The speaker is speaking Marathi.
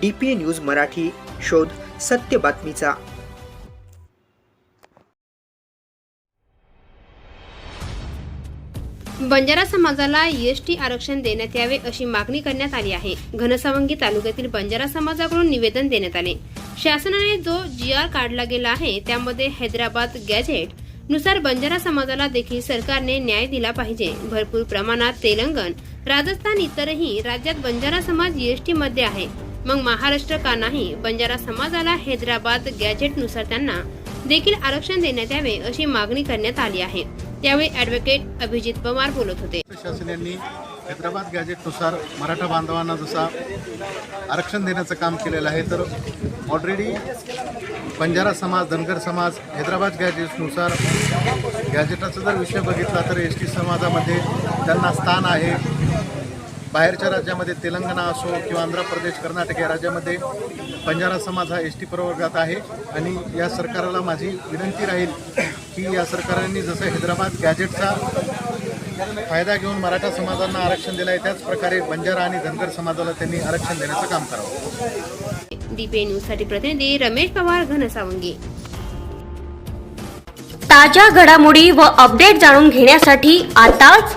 डी पी न्यूज मराठी शोध सत्य बातमीचा. बंजारा समाजाला एसटी आरक्षण देण्यात यावे अशी मागणी करण्यात आली आहे. घनसावंगी तालुक्यातील बंजारा समाजाकडून निवेदन देण्यात आले. शासनाने जो जी आर काढला गेला आहे त्यामध्ये हैदराबाद गॅझेटनुसार बंजारा समाजाला देखील सरकारने न्याय दिला पाहिजे. भरपूर प्रमाणात तेलंगण राजस्थान इतरही राज्यात बंजारा समाज एसटी मध्ये आहे. मग महाराष्ट्र का नाही बंजारा समाजाला हैदराबाद गॅजेटनुसार त्यांना देखील आरक्षण देण्यात यावे अशी मागणी करण्यात आली आहे. त्यावेळी ऍडव्होकेट अभिजित पवार बोलत होते. प्रशासन हैदराबाद गॅजेटनुसार मराठा बांधवांना जसा आरक्षण देण्याचं काम केलेलं आहे तर ऑलरेडी बंजारा समाज धनगर समाज हैदराबाद गॅजेटनुसार गॅजेटाचा जर विषय बघितला तर एस टी समाजामध्ये त्यांना स्थान आहे. बाहेरच्या राज्यामध्ये तेलंगणा असो किंवा आंध्र प्रदेश कर्नाटक या राज्यामध्ये बंजारा समाज हा एस टी प्रवर्गात आहे. आणि या सरकारला माझी विनंती राहील की या सरकारने जसं हैदराबाद गॅजेटचा फायदा घेऊन मराठा समाजांना आरक्षण दिलं आहे त्याच प्रकारे बंजारा आणि धनगर समाजाला त्यांनी आरक्षण देण्याचं काम करावं. डीपीए न्यूजसाठी प्रतिनिधी रमेश पवार घनसावंगी. ताज्या घडामोडी व अपडेट जाणून घेण्यासाठी आताच